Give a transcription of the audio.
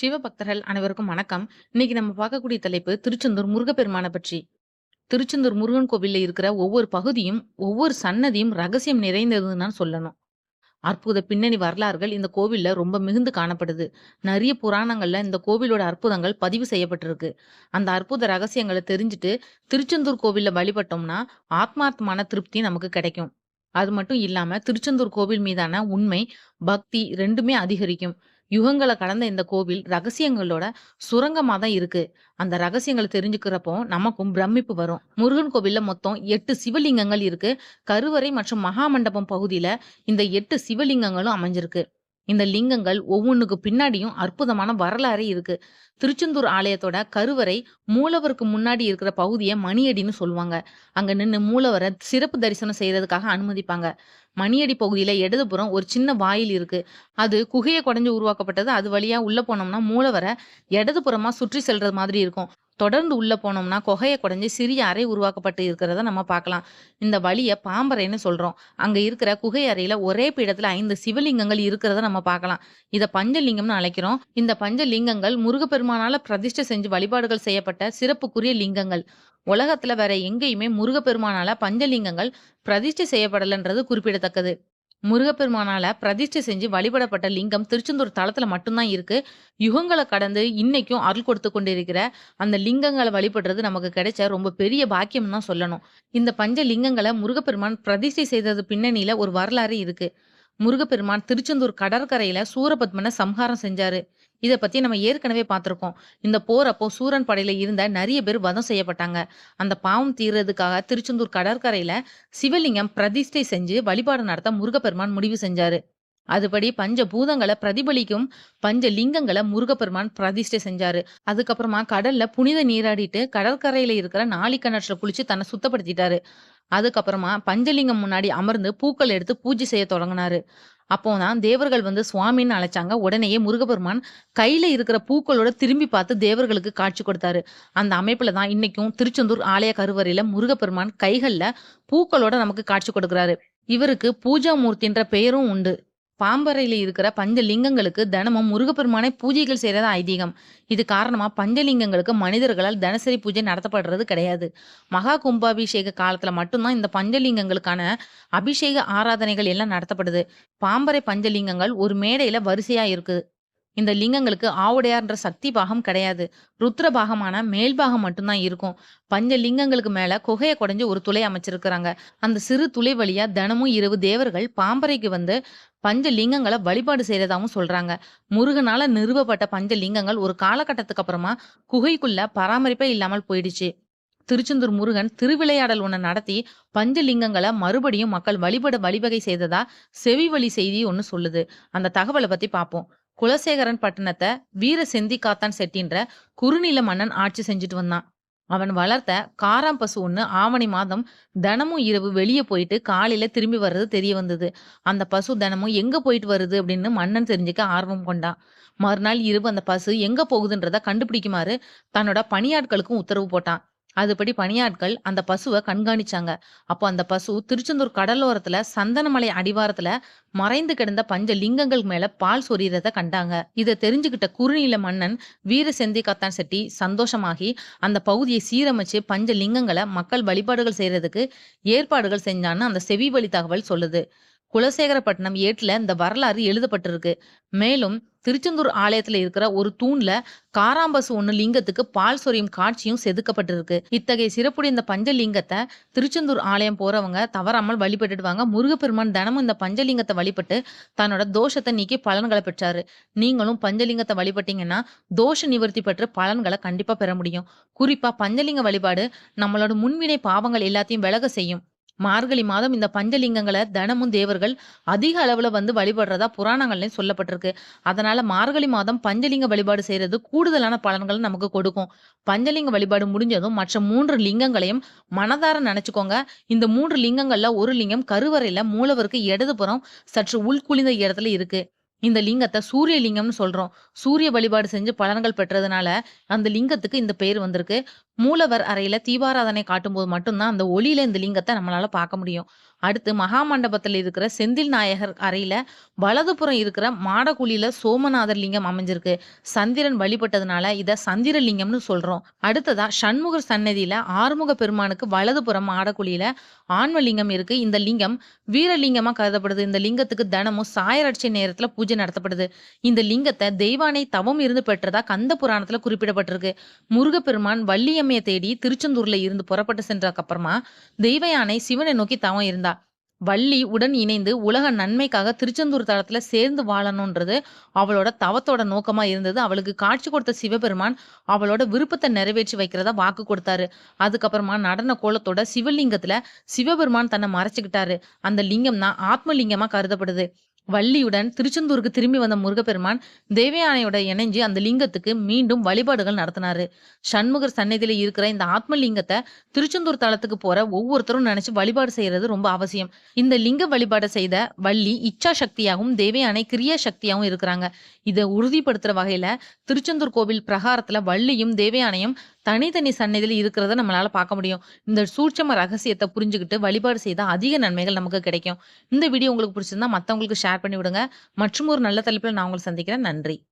சிவபக்தர்கள் அனைவருக்கும் வணக்கம். இன்னைக்கு நம்ம பார்க்கக்கூடிய தலைப்பு திருச்செந்தூர் முருகப்பெருமான பற்றி. திருச்செந்தூர் முருகன் கோவில்ல இருக்கிற ஒவ்வொரு பகுதியும், ஒவ்வொரு சன்னதியும் ரகசியம் நிறைந்ததுன்னு தான் சொல்லணும். அற்புத பின்னணி வரலாறுகள் இந்த கோவில்ல ரொம்ப மிகுந்து காணப்படுது. நிறைய புராணங்கள்ல இந்த கோவிலோட அற்புதங்கள் பதிவு செய்யப்பட்டிருக்கு. அந்த அற்புத ரகசியங்களை தெரிஞ்சுட்டு, திருச்செந்தூர் கோவில்ல வழிபட்டோம்னா, ஆத்மார்த்தமான திருப்தி நமக்கு கிடைக்கும். அது மட்டும் இல்லாம, திருச்செந்தூர் கோவில் மீதான உண்மை, பக்தி ரெண்டுமே அதிகரிக்கும். யுகங்களை கடந்த இந்த கோவில் ரகசியங்களோட சுரங்கமாக தான் இருக்கு. அந்த ரகசியங்களை தெரிஞ்சுக்கிறப்போ நமக்கும் பிரமிப்பு வரும். முருகன் கோவில்ல மொத்தம் எட்டு சிவலிங்கங்கள் இருக்கு. கருவறை மற்றும் மகாமண்டபம் பகுதியில இந்த எட்டு சிவலிங்கங்களும் அமைஞ்சிருக்கு. இந்த லிங்கங்கள் ஒவ்வொன்றுக்கு பின்னாடியும் அற்புதமான வரலாறு இருக்கு. திருச்செந்தூர் ஆலயத்தோட கருவறை மூலவருக்கு முன்னாடி இருக்கிற பகுதியை மணியடின்னு சொல்லுவாங்க. அங்க நின்று மூலவரை சிறப்பு தரிசனம் செய்யறதுக்காக அனுமதிப்பாங்க. மணியடி பகுதியில இடதுபுறம் ஒரு சின்ன வாயில் இருக்கு. அது குகையை குடைஞ்சு உருவாக்கப்பட்டது. அது வழியா உள்ள போனோம்னா மூலவரை இடதுபுறமா சுற்றி செல்றது மாதிரி இருக்கும். தொடர்ந்து உள்ளே போனோம்னா குகையை குடைஞ்சு சிறிய அறை உருவாக்கப்பட்டு இருக்கிறத நம்ம பார்க்கலாம். இந்த வழியை பாம்பறைன்னு சொல்கிறோம் அங்கே இருக்கிற குகை அறையில் ஒரே பீடத்தில் ஐந்து சிவலிங்கங்கள் இருக்கிறத நம்ம பார்க்கலாம். இதை பஞ்சலிங்கம்னு அழைக்கிறோம். இந்த பஞ்சலிங்கங்கள் முருகப்பெருமானால் பிரதிஷ்டை செஞ்சு வழிபாடுகள் செய்யப்பட்ட சிறப்புக்குரிய லிங்கங்கள். உலகத்தில் வேற எங்கேயுமே முருகப்பெருமானால் பஞ்சலிங்கங்கள் பிரதிஷ்டை செய்யப்படலைன்றது குறிப்பிடத்தக்கது. முருகப்பெருமானால பிரதிஷ்டை செஞ்சு வழிபடப்பட்ட லிங்கம் திருச்செந்தூர் தளத்துல மட்டும்தான் இருக்கு. யுகங்களை கடந்து இன்னைக்கும் அருள் கொடுத்து கொண்டிருக்கிற அந்த லிங்கங்களை வழிபடுறது நமக்கு கிடைச்ச ரொம்ப பெரிய பாக்கியம்னு தான் சொல்லணும். இந்த பஞ்ச லிங்கங்களை முருகப்பெருமான் பிரதிஷ்டை செய்தது பின்னணியில ஒரு வரலாறு இருக்கு. முருகப்பெருமான் திருச்செந்தூர் கடற்கரையில சூரபத்மனை சம்ஹாரம் செஞ்சாரு. இதை பத்தி நம்ம ஏற்கனவே பார்த்துருக்கோம் இந்த போர் அப்போ சூரன் படையில இருந்த நிறைய பேர் வதம் செய்யப்பட்டாங்க. அந்த பாவம் தீர்றதுக்காக திருச்செந்தூர் கடற்கரையில சிவலிங்கம் பிரதிஷ்டை செஞ்சு வழிபாடு நடத்த முருகப்பெருமான் முடிவு செஞ்சாரு. அதுபடி பஞ்ச பூதங்களை பிரதிபலிக்கும் பஞ்ச லிங்கங்களை முருகப்பெருமான் பிரதிஷ்டை செஞ்சாரு. அதுக்கப்புறமா கடல்ல புனித நீராடிட்டு கடற்கரையில இருக்கிற நாளி நாழிக்கிணற்றுல குளிச்சு தன்னை சுத்தப்படுத்திட்டாரு. அதுக்கப்புறமா பஞ்சலிங்கம் முன்னாடி அமர்ந்து பூக்கள் எடுத்து பூஜை செய்ய தொடங்கினாரு அப்போ தான் தேவர்கள் வந்து சுவாமின்னு அழைச்சாங்க. உடனேயே முருகபெருமான் கையில இருக்கிற பூக்களோட திரும்பி பார்த்து தேவர்களுக்கு காட்சி கொடுத்தாரு. அந்த அமைப்புல தான் இன்னைக்கும் திருச்செந்தூர் ஆலய கருவறையில முருகப்பெருமான் கைகள்ல பூக்களோட நமக்கு காட்சி கொடுக்குறாரு இவருக்கு பூஜா மூர்த்தின்ற பெயரும் உண்டு. பாம்பறையில் இருக்கிற பஞ்சலிங்கங்களுக்கு தினமும் முருகப்பெருமானை பூஜைகள் செய்கிறது ஐதீகம். இது காரணமாக பஞ்சலிங்கங்களுக்கு மனிதர்களால் தினசரி பூஜை நடத்தப்படுறது கிடையாது. மகா கும்பாபிஷேக காலத்தில் மட்டும்தான் இந்த பஞ்சலிங்கங்களுக்கான அபிஷேக ஆராதனைகள் எல்லாம் நடத்தப்படுது. பாம்பறை பஞ்சலிங்கங்கள் ஒரு மேடையில் வரிசையாக இருக்குது இந்த லிங்கங்களுக்கு ஆவுடையார்ன்ற சக்தி பாகம் கிடையாது. ருத்ர பாகமான மேல் பாகம் மட்டும்தான் இருக்கும். பஞ்ச லிங்கங்களுக்கு மேல குகையை குடைஞ்சு ஒரு துளை அமைச்சிருக்கிறாங்க. அந்த சிறு துளை வழியா தினமும் இரவு தேவர்கள் பாம்பரைக்கு வந்து பஞ்ச லிங்கங்களை வழிபாடு செய்றதாவும் சொல்றாங்க. முருகனால நிறுவப்பட்ட பஞ்ச லிங்கங்கள் ஒரு காலகட்டத்துக்கு அப்புறமா குகைக்குள்ள பராமரிப்பே இல்லாமல் போயிடுச்சு. திருச்செந்தூர் முருகன் திருவிளையாடல் ஒன்று நடத்தி பஞ்சலிங்கங்களை மறுபடியும் மக்கள் வழிபட வழிவகை செய்ததா செவிவழி செய்தி ஒன்று சொல்லுது. அந்த தகவலை பத்தி பார்ப்போம். குலசேகரன் பட்டணத்தை வீர செந்திக்காத்தான் செட்டின்ற குறுநில மன்னன் ஆட்சி செஞ்சுட்டு வந்தான். அவன் வளர்த்த காராம் பசு ஒன்று ஆவணி மாதம் தினமும் இரவு வெளியே போயிட்டு காலையில திரும்பி வர்றது தெரிய வந்தது. அந்த பசு தினமும் எங்க போயிட்டு வருது அப்படின்னு மன்னன் தெரிஞ்சுக்க ஆர்வம் கொண்டான். மறுநாள் இரவு அந்த பசு எங்க போகுதுன்றத கண்டுபிடிக்குமாறு தன்னோட பணியாட்களுக்கும் உத்தரவு போட்டான். அதுபடி பணியாட்கள் அந்த பசுவை கண்காணிச்சாங்க. அப்போ அந்த பசு திருச்செந்தூர் கடலோரத்துல சந்தனமலை அடிவாரத்துல மறைந்து கிடந்த பஞ்ச லிங்கங்கள் மேல பால் சொரியறத கண்டாங்க. இதை தெரிஞ்சுக்கிட்ட குறுநில மன்னன் வீர செந்திக்காத்தான் செட்டி சந்தோஷமாகி அந்த பகுதியை சீரமைச்சு பஞ்ச லிங்கங்களை மக்கள் வழிபாடுகள் செய்யறதுக்கு ஏற்பாடுகள் செஞ்சான்னு அந்த செவி வழி தகவல் சொல்லுது. குலசேகரப்பட்டினம் ஏட்டுல இந்த வரலாறு எழுதப்பட்டிருக்கு. மேலும் திருச்செந்தூர் ஆலயத்துல இருக்கிற ஒரு தூண்ல காராம்பசு ஒண்ணு லிங்கத்துக்கு பால் சொரியும் காட்சியும் செதுக்கப்பட்டிருக்கு. இத்தகைய சிறப்புடைய இந்த பஞ்ச திருச்செந்தூர் ஆலயம் போறவங்க தவறாமல் வழிபட்டுடுவாங்க. முருகப்பெருமான் தினமும் இந்த பஞ்சலிங்கத்தை வழிபட்டு தன்னோட தோஷத்தை நீக்கி பலன்களை பெற்றாரு. நீங்களும் பஞ்சலிங்கத்தை வழிபட்டீங்கன்னா தோஷ நிவர்த்தி பெற்று பலன்களை கண்டிப்பா பெற முடியும். குறிப்பா பஞ்சலிங்க வழிபாடு நம்மளோட முன்வினை பாவங்கள் எல்லாத்தையும் விலக செய்யும். மார்கழி மாதம் இந்த பஞ்சலிங்கங்களை தினமும் தேவர்கள் அதிக அளவுல வந்து வழிபடுறதா புராணங்கள்லயும் சொல்லப்பட்டிருக்கு. அதனால மார்கழி மாதம் பஞ்சலிங்க வழிபாடு செய்யறது கூடுதலான பலன்களை நமக்கு கொடுக்கும். பஞ்சலிங்க வழிபாடு முடிஞ்சதும் மற்ற மூன்று லிங்கங்களையும் மனதார நினைச்சுக்கோங்க. இந்த மூன்று லிங்கங்கள்ல ஒரு லிங்கம் கருவறையில மூலவருக்கு இடதுபுறம் சற்று உள்குளிந்த இடத்துல இருக்கு. இந்த லிங்கத்தை சூரிய லிங்கம்னு சொல்றோம். சூரிய வழிபாடு செஞ்சு பலன்கள் பெற்றதுனால அந்த லிங்கத்துக்கு இந்த பெயர் வந்திருக்கு. மூலவர் அறையில தீபாராதனை காட்டும்போது மட்டும்தான் அந்த ஒளியில இந்த லிங்கத்தை நம்மளால பார்க்க முடியும். அடுத்து மகாமண்டபத்தில் இருக்கிற செந்தில் நாயகர் அறையில வலதுபுறம் இருக்கிற மாடக்குழியில சோமநாதர் லிங்கம் அமைஞ்சிருக்கு. சந்திரன் வழிபட்டதுனால இத சந்திர லிங்கம்னு சொல்றோம். அடுத்ததா சண்முகர் சன்னதியில ஆறுமுக பெருமானுக்கு வலதுபுறம் மாடக்குழியில ஆன்மலிங்கம் இருக்கு. இந்த லிங்கம் வீரலிங்கமா கருதப்படுது. இந்த லிங்கத்துக்கு தினமும் சாயரட்சி நேரத்துல பூஜை நடத்தப்படுது. இந்த லிங்கத்தை தெய்வானை தவம் இருந்து பெற்றதா கந்த புராணத்துல குறிப்பிடப்பட்டிருக்கு. முருகப்பெருமான் வள்ளியம்மையை தேடி திருச்செந்தூர்ல இருந்து புறப்பட்டு சென்றதுக்கு அப்புறமா தெய்வ யானை சிவனை நோக்கி தவம் இருந்தா. வள்ளி உடன் இணைந்து உலக நன்மைக்காக திருச்செந்தூர் தளத்துல சேர்ந்து வாழணும்ன்றது அவளோட தவத்தோட நோக்கமா இருந்தது. அவளுக்கு காட்சி கொடுத்த சிவபெருமான் அவளோட விருப்பத்தை நிறைவேற்றி வைக்கிறதா வாக்கு கொடுத்தாரு. அதுக்கப்புறமா நடன கோலத்தோட சிவலிங்கத்துல சிவபெருமான் தன்னை மறைச்சுக்கிட்டாரு. அந்த லிங்கம் தான் ஆத்மலிங்கமா கருதப்படுது. வள்ளியுடன் திருச்செந்தூருக்கு திரும்பி வந்த முருகப்பெருமான் தேவயானையோட இணைஞ்சு அந்த லிங்கத்துக்கு மீண்டும் வழிபாடுகள் நடத்தினாரு. சண்முகர் சன்னதியில இருக்கிற இந்த ஆத்ம லிங்கத்தை திருச்செந்தூர் தலத்துக்கு போற ஒவ்வொருத்தரும் நினைச்சு வழிபாடு செய்யறது ரொம்ப அவசியம். இந்த லிங்க வழிபாடு செய்த வள்ளி இச்சா சக்தியாகவும் தேவயானை கிரியா சக்தியாகவும் இருக்கிறாங்க. இதை உறுதிப்படுத்துற வகையில திருச்செந்தூர் கோவில் பிரகாரத்துல வள்ளியும் தேவயானையும் தனித்தனி சன்னதியில் இருக்கிறத நம்மளால பார்க்க முடியும். இந்த சூட்சம ரகசியத்தை புரிஞ்சுக்கிட்டு வழிபாடு செய்தால் அதிக நன்மைகள் நமக்கு கிடைக்கும். இந்த வீடியோ உங்களுக்கு பிடிச்சிருந்தா மற்றவங்களுக்கு ஷேர் பண்ணி விடுங்க மற்றும் ஒரு நல்ல தலைப்பில் நான் உங்களை சந்திக்கிறேன். நன்றி.